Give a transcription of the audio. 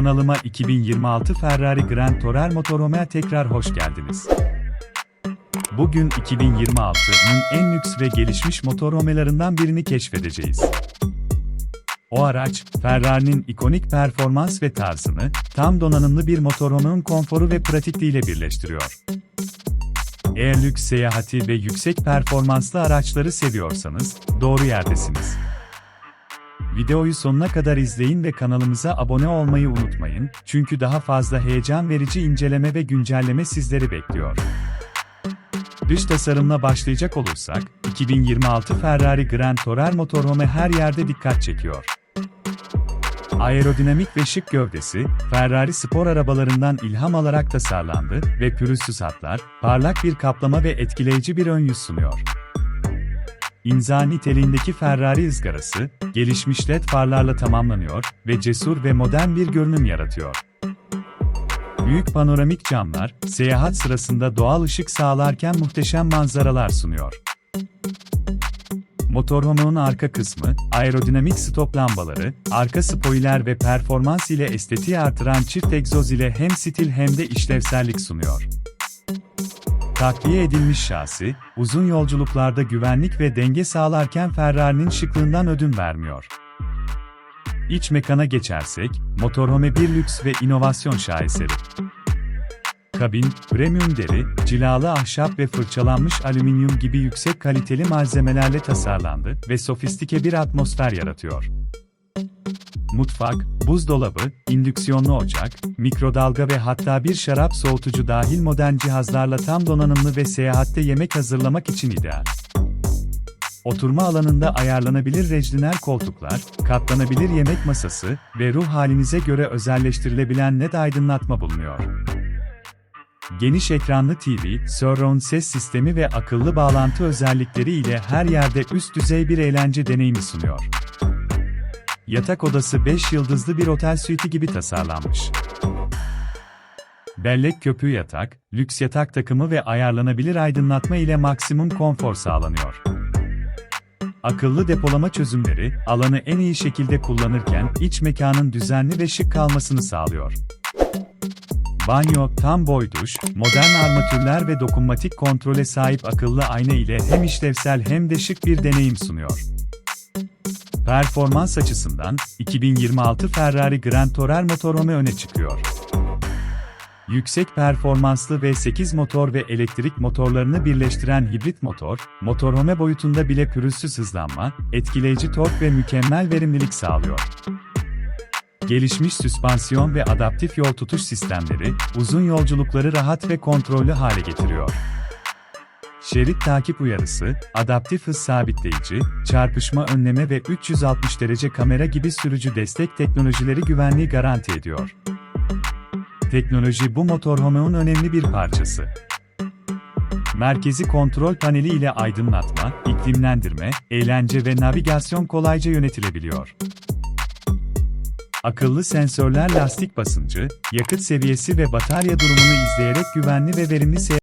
Kanalıma 2026 Ferrari Grand Tourer Motorhome tekrar hoş geldiniz. Bugün 2026'nın en lüks ve gelişmiş motorhomelarından birini keşfedeceğiz. O araç, Ferrari'nin ikonik performans ve tarzını, tam donanımlı bir motorhome'un konforu ve pratikliğiyle birleştiriyor. Eğer lüks seyahati ve yüksek performanslı araçları seviyorsanız, doğru yerdesiniz. Videoyu sonuna kadar izleyin ve kanalımıza abone olmayı unutmayın, çünkü daha fazla heyecan verici inceleme ve güncelleme sizleri bekliyor. Dış tasarımla başlayacak olursak, 2026 Ferrari Grand Tourer motorhome her yerde dikkat çekiyor. Aerodinamik ve şık gövdesi, Ferrari spor arabalarından ilham alarak tasarlandı ve pürüzsüz hatlar, parlak bir kaplama ve etkileyici bir ön yüz sunuyor. İmza niteliğindeki Ferrari ızgarası, gelişmiş led farlarla tamamlanıyor ve cesur ve modern bir görünüm yaratıyor. Büyük panoramik camlar, seyahat sırasında doğal ışık sağlarken muhteşem manzaralar sunuyor. Motorhome'un arka kısmı, aerodinamik stop lambaları, arka spoiler ve performans ile estetiği artıran çift egzoz ile hem stil hem de işlevsellik sunuyor. Takviye edilmiş şasi, uzun yolculuklarda güvenlik ve denge sağlarken Ferrari'nin şıklığından ödün vermiyor. İç mekana geçersek, motorhome bir lüks ve inovasyon şaheseri. Kabin, premium deri, cilalı ahşap ve fırçalanmış alüminyum gibi yüksek kaliteli malzemelerle tasarlandı ve sofistike bir atmosfer yaratıyor. Mutfak, buzdolabı, indüksiyonlu ocak, mikrodalga ve hatta bir şarap soğutucu dahil modern cihazlarla tam donanımlı ve seyahatte yemek hazırlamak için ideal. Oturma alanında ayarlanabilir rejliner koltuklar, katlanabilir yemek masası ve ruh halinize göre özelleştirilebilen led aydınlatma bulunuyor. Geniş ekranlı TV, surround ses sistemi ve akıllı bağlantı özellikleri ile her yerde üst düzey bir eğlence deneyimi sunuyor. Yatak odası 5 yıldızlı bir otel suiti gibi tasarlanmış. Bellek köpüğü yatak, lüks yatak takımı ve ayarlanabilir aydınlatma ile maksimum konfor sağlanıyor. Akıllı depolama çözümleri, alanı en iyi şekilde kullanırken iç mekanın düzenli ve şık kalmasını sağlıyor. Banyo, tam boy duş, modern armatürler ve dokunmatik kontrole sahip akıllı ayna ile hem işlevsel hem de şık bir deneyim sunuyor. Performans açısından, 2026 Ferrari Grand Tourer motorhome öne çıkıyor. Yüksek performanslı V8 motor ve elektrik motorlarını birleştiren hibrit motor, motorhome boyutunda bile pürüzsüz hızlanma, etkileyici tork ve mükemmel verimlilik sağlıyor. Gelişmiş süspansiyon ve adaptif yol tutuş sistemleri, uzun yolculukları rahat ve kontrollü hale getiriyor. Şerit takip uyarısı, adaptif hız sabitleyici, çarpışma önleme ve 360 derece kamera gibi sürücü destek teknolojileri güvenliği garanti ediyor. Teknoloji bu motorhome'un önemli bir parçası. Merkezi kontrol paneli ile aydınlatma, iklimlendirme, eğlence ve navigasyon kolayca yönetilebiliyor. Akıllı sensörler lastik basıncı, yakıt seviyesi ve batarya durumunu izleyerek güvenli ve verimli seyahat